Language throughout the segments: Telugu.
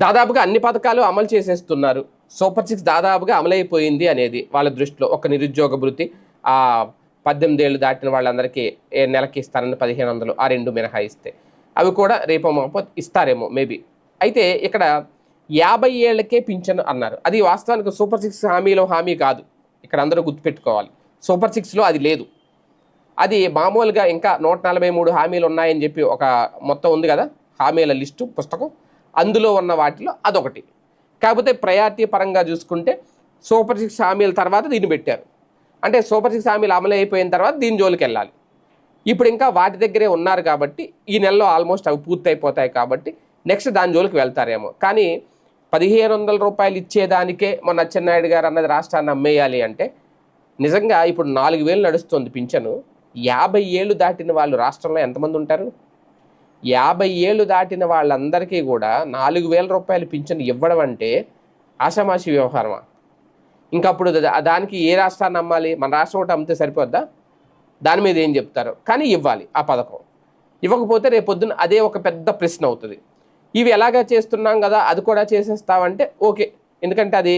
దాదాపుగా అన్ని పథకాలు అమలు చేసేస్తున్నారు. సూపర్ సిక్స్ దాదాపుగా అమలైపోయింది అనేది వాళ్ళ దృష్టిలో ఒక నిరుద్యోగ భృతి ఆ పద్దెనిమిది ఏళ్ళు దాటిన వాళ్ళందరికీ ఏ నెలకి ఇస్తారని పదిహేను వందలు ఆ రెండు మినహాయిస్తే. అవి కూడా రేపో మాపో ఇస్తారేమో మేబీ అయితే ఇక్కడ యాభై ఏళ్ళకే పింఛను అన్నారు. అది వాస్తవానికి సూపర్ సిక్స్ హామీలో హామీ కాదు. ఇక్కడ అందరూ గుర్తుపెట్టుకోవాలి. సూపర్ సిక్స్లో అది లేదు. అది మామూలుగా ఇంకా నూట నలభై మూడు హామీలు ఉన్నాయని చెప్పి ఒక మొత్తం ఉంది కదా? హామీల లిస్టు పుస్తకం. అందులో ఉన్న వాటిలో అదొకటి. కాకపోతే ప్రయారిటీ పరంగా చూసుకుంటే సూపర్ సిక్స్ హామీల తర్వాత దీన్ని పెట్టారు. అంటే సూపర్ సిక్స్ హామీలు అమలు అయిపోయిన తర్వాత దీని జోలికి వెళ్ళాలి ఇప్పుడు ఇంకా వాటి దగ్గరే ఉన్నారు కాబట్టి ఈ నెలలో ఆల్మోస్ట్ అవి పూర్తయిపోతాయి కాబట్టి నెక్స్ట్ దాని జోలికి వెళ్తారేమో. కానీ పదిహేను వందల రూపాయలు ఇచ్చేదానికే మొన్న అచ్చెన్నాయుడు గారు అన్నది రాష్ట్రాన్ని అమ్మేయాలి అంటే నిజంగా ఇప్పుడు నాలుగు వేలు నడుస్తుంది పింఛను. యాభై ఏళ్ళు దాటిన వాళ్ళు రాష్ట్రంలో ఎంతమంది ఉంటారు? యాభై ఏళ్ళు దాటిన వాళ్ళందరికీ కూడా నాలుగు వేల రూపాయలు పింఛను ఇవ్వడం అంటే ఆషామాషి వ్యవహారమా? ఇంకా అప్పుడు దానికి ఏ రాష్ట్రాన్ని అమ్మాలి మన రాష్ట్రం ఒకటి అమ్మితే సరిపోద్దా? దాని మీద ఏం చెప్తారు? కానీ ఇవ్వాలి ఆ పథకం. ఇవ్వకపోతే రేపొద్దున అదే ఒక పెద్ద ప్రశ్న అవుతుంది. ఇవి ఎలాగా చేస్తున్నాం కదా అది కూడా చేసేస్తావంటే ఓకే. ఎందుకంటే అది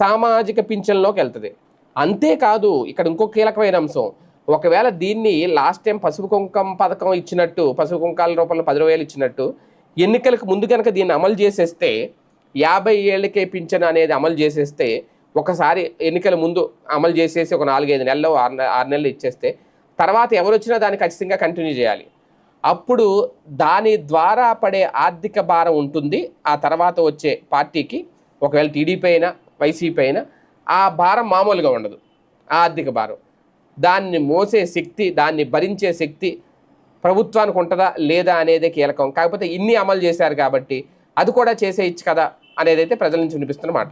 సామాజిక పింఛన్లోకి వెళ్తుంది. అంతేకాదు ఇక్కడ ఇంకో కీలకమైన అంశం. ఒకవేళ దీన్ని లాస్ట్ టైం పసుపు కుంకం పథకం ఇచ్చినట్టు పసుపు కుంకాల రూపంలో పది వేలు ఇచ్చినట్టు ఎన్నికలకు ముందు కనుక దీన్ని అమలు చేసేస్తే యాభై ఏళ్ళకే పింఛన్ అనేది అమలు చేసేస్తే ఒకసారి ఎన్నికల ముందు అమలు చేసేసి ఒక నాలుగైదు నెలలు ఆరు ఆరు నెలలు ఇచ్చేస్తే తర్వాత ఎవరు వచ్చినా దాన్ని ఖచ్చితంగా కంటిన్యూ చేయాలి. అప్పుడు దాని ద్వారా పడే ఆర్థిక భారం ఉంటుంది. ఆ తర్వాత వచ్చే పార్టీకి ఒకవేళ టీడీపీ అయినా వైసీపీ అయినా ఆ భారం మామూలుగా ఉండదు. ఆ ఆర్థిక భారం. దాన్ని మోసే శక్తి దాన్ని భరించే శక్తి ప్రభుత్వానికి ఉంటుందా లేదా అనేది కీలకం. కాకపోతే ఇన్ని అమలు చేశారు కాబట్టి అది కూడా చేసేయచ్చు కదా అనేది అయితే ప్రజల నుంచి వినిపిస్తున్నమాట